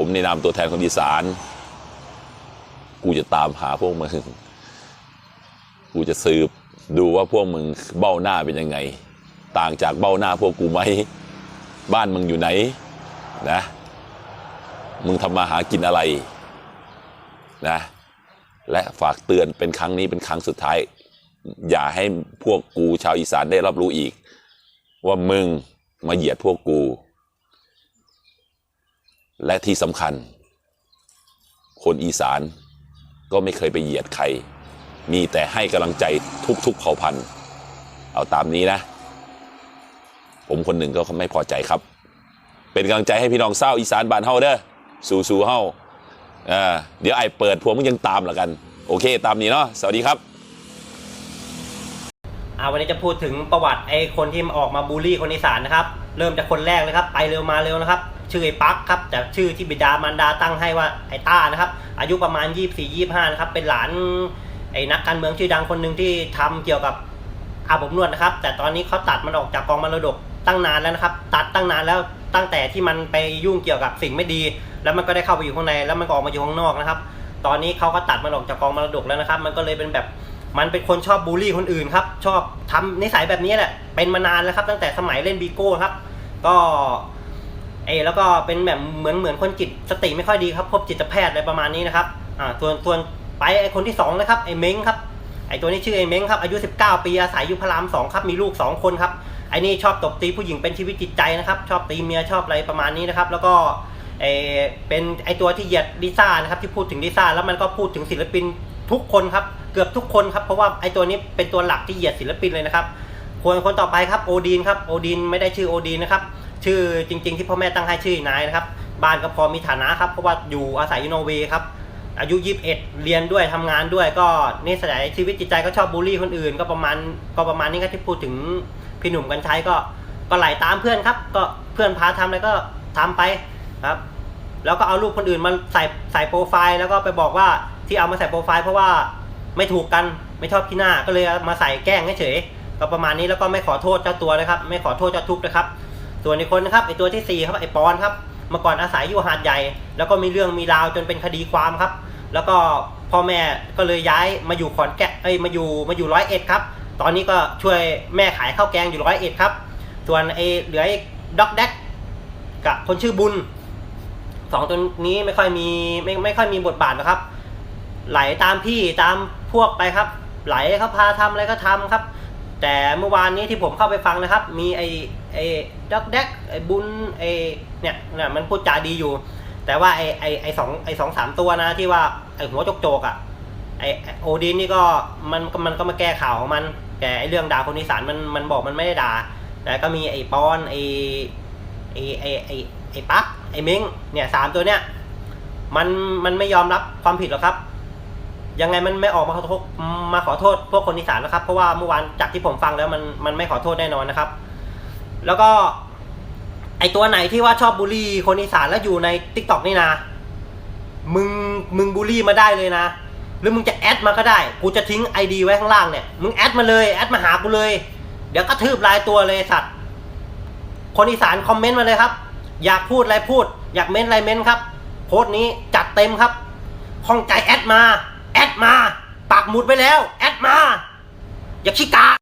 ผมในนามตัวแทนคนอีสาน กูจะตามหาพวกมึง กูจะสืบดูว่าพวกมึงเบ้าหน้าเป็นยังไง ต่างจากเบ้าหน้าพวกกูไหม บ้านมึงอยู่ไหนนะ มึงทำมาหากินอะไรนะ และฝากเตือนเป็นครั้งนี้เป็นครั้งสุดท้าย อย่าให้พวกกูชาวอีสานได้รับรู้อีก ว่ามึงมาเหยียดพวกกู และที่สำคัญ คนอีสานก็ไม่เคยไปเหยียดใคร มีแต่ให้กำลังใจทุกๆเผ่าพันธุ์ เอาตามนี้นะ ผมคนหนึ่งก็ไม่พอใจครับ เป็นกำลังใจให้พี่น้องเศร้าอีสานบ้านเฮาเด้อสู่สู่เฮาอ่าเดี๋ยวไอ้เปิดพวงมึงยังตามละกัน โอเค ตามนี้เนาะสวัสดีครับอาวันนี้จะพูดถึงประวัติไอ้คนที่ออกมาบูลลี่คนอีสานนะครับ เริ่มจากคนแรกเลยครับ ไปเร็วมาเร็วนะครับ ชื่อไอ้ปักครับ แต่ชื่อที่บิดามารดาตั้งให้ว่าไอ้ต้านะครับ อายุประมาณ 24 25 นะครับ เป็นหลานไอ้นักการเมืองชื่อดังคนหนึ่งที่ทำเกี่ยวกับอาบอบนวดนะครับ แต่ตอนนี้เขาตัดมันออกจากกองมรดกตั้งนานแล้วนะครับ ตัดตั้งนานแล้วตั้งแต่ที่มันไปยุ่งเกี่ยวกับสิ่งไม่ดี แล้วมันก็ได้เข้าไปอยู่ข้างในแล้วมันก็ออกมาอยู่ข้างนอกนะครับ ตอนนี้เขาก็ตัดมันออกจากกองมรดกแล้วนะครับ มันก็เลยเป็นแบบมันเป็นคนชอบบูลลี่คนอื่นครับ ชอบทำนิสัยแบบนี้แหละ เป็นมานานแล้วครับ ตั้งแต่สมัยเล่นบีโก้ครับ ก็ เอแล้วก็เป็นแบบเหมือนเหมือนคนจิตสติไม่ค่อยดีครับพบจิตแพทย์อะไรประมาณนี้นะครับอ่าส่วนส่วนไปไอคนที่สองนะครับไอเม้งครับไอตัวนี้ชื่อไอเม้งครับอายุ 19 ปีอาศัยอยู่พระรามสองครับมีลูก 2 คนครับไอนี่ชอบตบตีผู้หญิงเป็นชีวิตจิตใจนะครับชอบตีเมียชอบอะไรประมาณนี้นะครับแล้วก็เออเป็นไอตัวที่เหยียดลิซ่านะครับที่พูดถึงลิซ่าแล้วมันก็พูดถึงศิลปินทุกคนครับเกือบทุกคนครับเพราะว่าไอตัวนี้เป็นตัวหลักที่เหยียดศิลปินเลยนะครับคนคนต่อไปครับโอดีนครับโอดีนไม่ได้ชื่อโอดีนนะครับ ชื่อจริง ๆ ที่พ่อแม่ตั้งให้ชื่อนายนะครับ บ้านก็พอมีฐานะครับ เพราะว่าอยู่อาศัยอยู่นอร์เวย์ครับ อายุ 21 เรียนด้วยทำงานด้วย ก็นิสัยชีวิตจิตใจก็ชอบบูลลี่คนอื่น ก็ประมาณก็ประมาณนี้ก็ที่พูดถึงพี่หนุ่มกันใช้ก็ก็ไหลตามเพื่อนครับ ก็เพื่อนพาทำอะไรก็ทำไปครับ แล้วก็เอารูปคนอื่นมาใส่ใส่โปรไฟล์แล้วก็ไปบอกว่าที่เอามาใส่โปรไฟล์เพราะว่าไม่ถูกกันไม่ชอบขี้หน้าก็เลยมาใส่แกล้งเฉยๆก็ประมาณนี้แล้วก็ไม่ขอโทษเจ้าตัวนะครับ ไม่ขอโทษเจ้าทุกข์นะครับ ส่วนอีกคนนะครับไอตัวที่สี่ครับไอปอนครับเมื่อก่อนอาศัยอยู่หาดใหญ่ แล้วก็มีเรื่องมีราวจนเป็นคดีความครับ แล้วก็พ่อแม่ก็เลยย้ายมาอยู่ขอนแก่นเอ้ยมาอยู่มาอยู่ร้อยเอ็ดครับ ตอนนี้ก็ช่วยแม่ขายข้าวแกงอยู่ร้อยเอ็ดครับ ส่วนไอเหลือไอ้ด็อกแดกกับคนชื่อบุญสองตัวนี้ไม่ค่อยมีไม่ไม่ค่อยมีบทบาทนะครับ ไหลตามพี่ตามพวกไปครับ ไหลเขาพาทำอะไรก็ทำครับ แต่เมื่อวานนี้ที่ผมเข้าไปฟังนะครับ มีไอ้ไอ้ด็อกแดกไอ้บุญไอ้เนี่ยเนี่ยมันพูดจาดีอยู่ แต่ว่าไอ้ไอ้ไอ้สองไอ้สองสามตัวนะที่ว่าไอ้หัวโจกโจกๆอะไอ้โอดินนี่ก็มันมันก็มาแก้ข่าวของมัน แต่ไอ้เรื่องด่าคนอีสานมันมันบอกมันไม่ได้ด่า แต่ก็มีไอ้ปอนไอ้ไอ้ไอ้ไอ้ไอ้ปั๊กไอ้เม้งเนี่ยสามตัวเนี้ยมันมันไม่ยอมรับความผิดหรอกครับ ยังไงมันไม่ออกมาขอโทษมาขอโทษ พวกคนอีสานนะครับ เพราะว่าเมื่อวานจากที่ผมฟังแล้วมันมันไม่ขอโทษแน่นอนนะครับ แล้วก็ไอตัวไหนที่ว่าชอบบูลลี่คนอีสานแล้วอยู่ในทิกตอกนี่นะ มึงมึงบูลลี่มาได้เลยนะ หรือมึงจะแอดมาก็ได้ กูจะทิ้งไอดีไว้ข้างล่างเนี่ย มึงแอดมาเลยแอดมาหากูเลย เดี๋ยวก็ทืบลายตัวเลยสัตว์ คนอีสานคอมเมนต์มาเลยครับ อยากพูดอะไรพูด อยากเม้นอะไรเม้นครับ โพสต์นี้จัดเต็มครับข้องใจแอดมา มา ปักหมุดไปแล้ว แอดมา อย่าขี้กาก